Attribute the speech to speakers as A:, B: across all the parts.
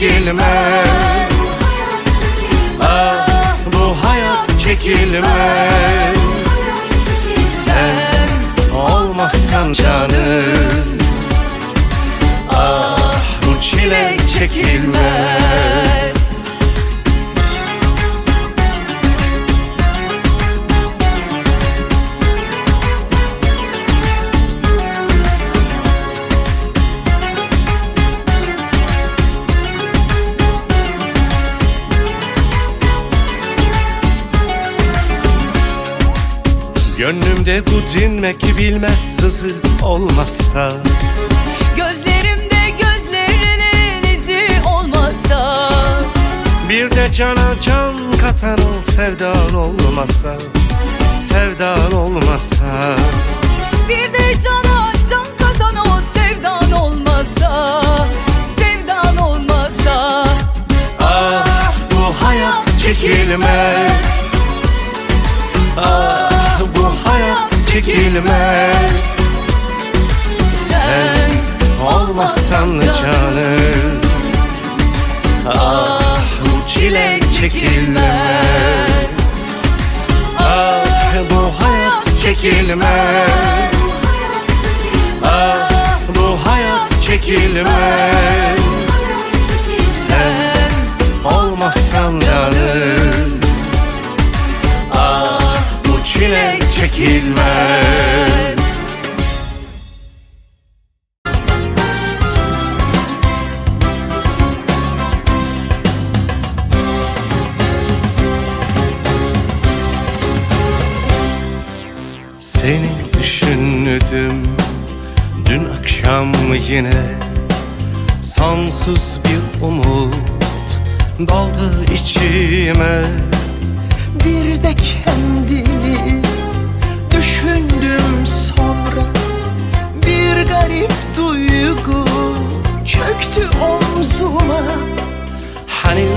A: çekilmez. Ah bu hayat çekilmez. Sen olmazsan canım. Ah bu çile çekilmez Gönlümde bu dinmek bilmez sızı olmazsa.
B: Gözlerimde gözlerinin izi olmasa
A: Bir de cana can katan o sevdan olmasa Sevdan olmasa
B: Bir de cana can katan o sevdan olmasa Sevdan olmasa
A: Ah bu hayat çekilmez çekilmez. Sen olmazsan canım? Ah bu çile çekilmez. Ah bu hayat çekilmez. Ah bu hayat çekilmez çekilmez. Seni düşündüm dün akşam yine. Sonsuz bir umut doldu içime.
C: Bir de kendimi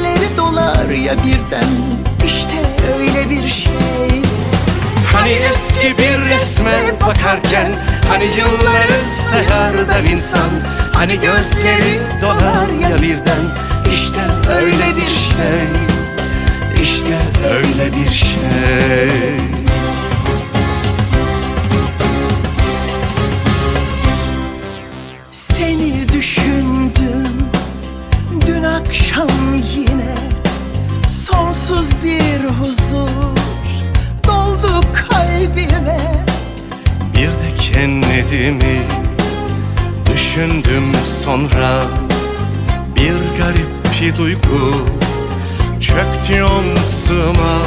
C: dolar ya birden. İşte öyle bir şey.
A: Hani eski bir resme bakarken Hani yılları sayar da insan Hani gözleri dolar ya birden. İşte öyle bir şey. İşte öyle bir şey.
C: Seni düşündüm. Dün akşam yine Sonsuz bir huzur doldu kalbime.
A: Bir de kendimi düşündüm sonra Bir garip bir duygu çöktü omzuma.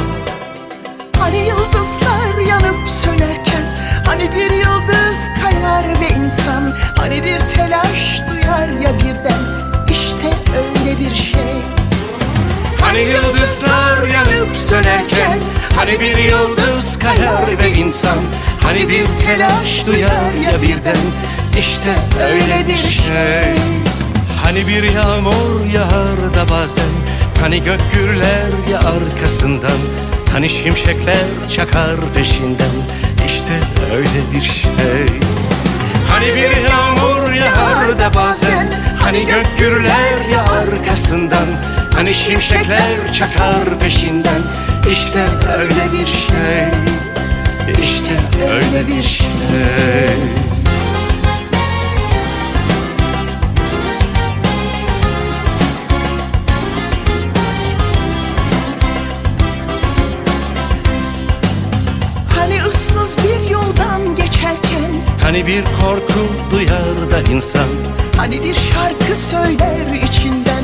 C: Hani yıldızlar yanıp sönerken Hani bir yıldız kayar ve insan Hani bir telaş duyar ya birden
A: yanıp sönerken Hani bir yıldız kayar ve insan Hani bir telaş duyar ya birden. İşte öyle bir şey. Hani bir yağmur yağar da bazen Hani gök gürler ya arkasından Hani şimşekler çakar peşinden. İşte öyle bir şey. Hani bir yağmur yağar da bazen Hani gök gürler ya arkasından Hani şimşekler çakar peşinden. İşte öyle bir şey. İşte öyle bir şey.
C: Hani ıssız bir yoldan geçerken.
A: Hani bir korku duyar da insan.
C: Hani bir şarkı söyler içinden